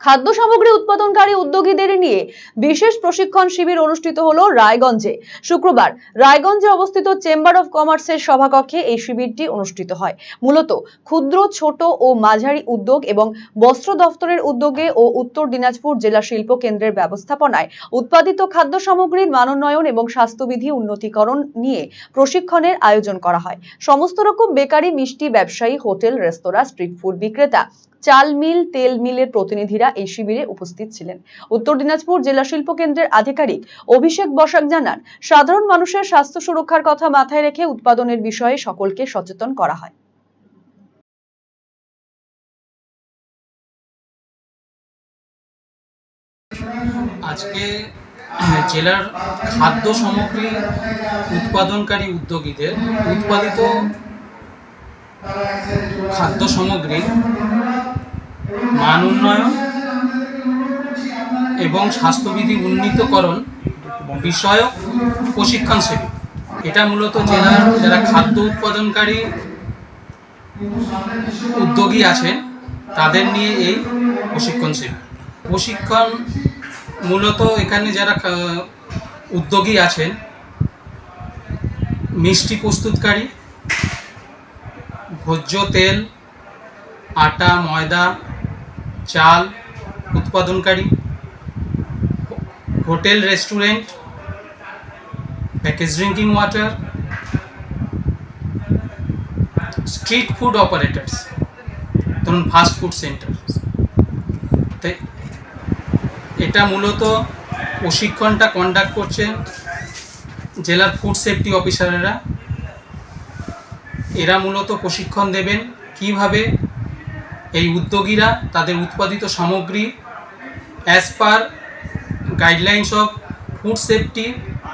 খাদ্য সামগ্রী উৎপাদনকারী উদ্যোগীদের নিয়ে বিশেষ প্রশিক্ষণ শিবির অনুষ্ঠিত হলো রায়গঞ্জে। শুক্রবার রায়গঞ্জে অবস্থিত চেম্বার অফ কমার্সের সভাকক্ষে এই শিবিরটি অনুষ্ঠিত হয়। মূলত ক্ষুদ্র, ছোট ও মাঝারি উদ্যোগ এবং বস্ত্র দফতরের উদ্যোগে ও উত্তর দিনাজপুর জেলা শিল্প কেন্দ্রের ব্যবস্থাপনায় উৎপাদিত খাদ্য সামগ্রীর মানোন্নয়ন এবং স্বাস্থ্যবিধি উন্নতিকরণ নিয়ে প্রশিক্ষণের আয়োজন করা হয়। সমস্ত রকম বেকারি, মিষ্টি ব্যবসায়ী, হোটেল, রেস্তোরাঁ, স্ট্রিট ফুড বিক্রেতা, চাল মিল, তেল মিলের প্রতিনিধিরা এই শিবিরে উপস্থিত ছিলেন। উত্তর দিনাজপুর জেলা শিল্প কেন্দ্রের আধিকারিক অভিষেক বসাক জানান, সাধারণ মানুষের স্বাস্থ্য সুরক্ষার কথা মাথায় রেখে উৎপাদনের বিষয়ে সকলকে সচেতন করা হয়। আজকে জেলার খাদ্য সামগ্রী উৎপাদনকারী উদ্যোগীদের উৎপাদিত খাদ্য সামগ্রীর মান উন্নয়ন এবং স্বাস্থ্যবিধি উন্নীতকরণ বিষয়ক প্রশিক্ষণ শিবির এটা মূলত জেলার যারা খাদ্য উৎপাদনকারী উদ্যোগী আছেন, তাদের নিয়ে এই প্রশিক্ষণ শিবির প্রশিক্ষণ মূলত এখানে যারা উদ্যোগী আছেন, মিষ্টি প্রস্তুতকারী, ভোজ্য তেল, আটা, ময়দা, চাল উৎপাদনকারী hotel, restaurant package drinking water street food operators ধরুন ফাস্ট ফুড সেন্টার তাই এটা মূলত প্রশিক্ষণটা কন্ডাক্ট করছে জেলার ফুড সেফটি অফিসারেরা এরা মূলত প্রশিক্ষণ দেবেন কীভাবে এই উদ্যোগীরা তাদের উৎপাদিত সামগ্রী as per guidelines of food safety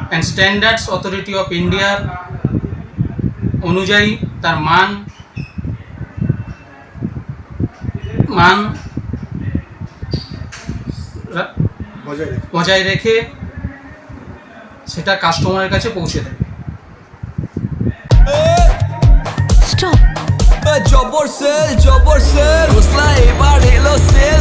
and standards authority of ইন্ডিয়ার অনুযায়ী তার মান মান বজায় রেখে। সেটা কাস্টমারের কাছে পৌঁছে দেবে স্টপ জবর সেল জবর সেল হোসলা এবার এলো সেল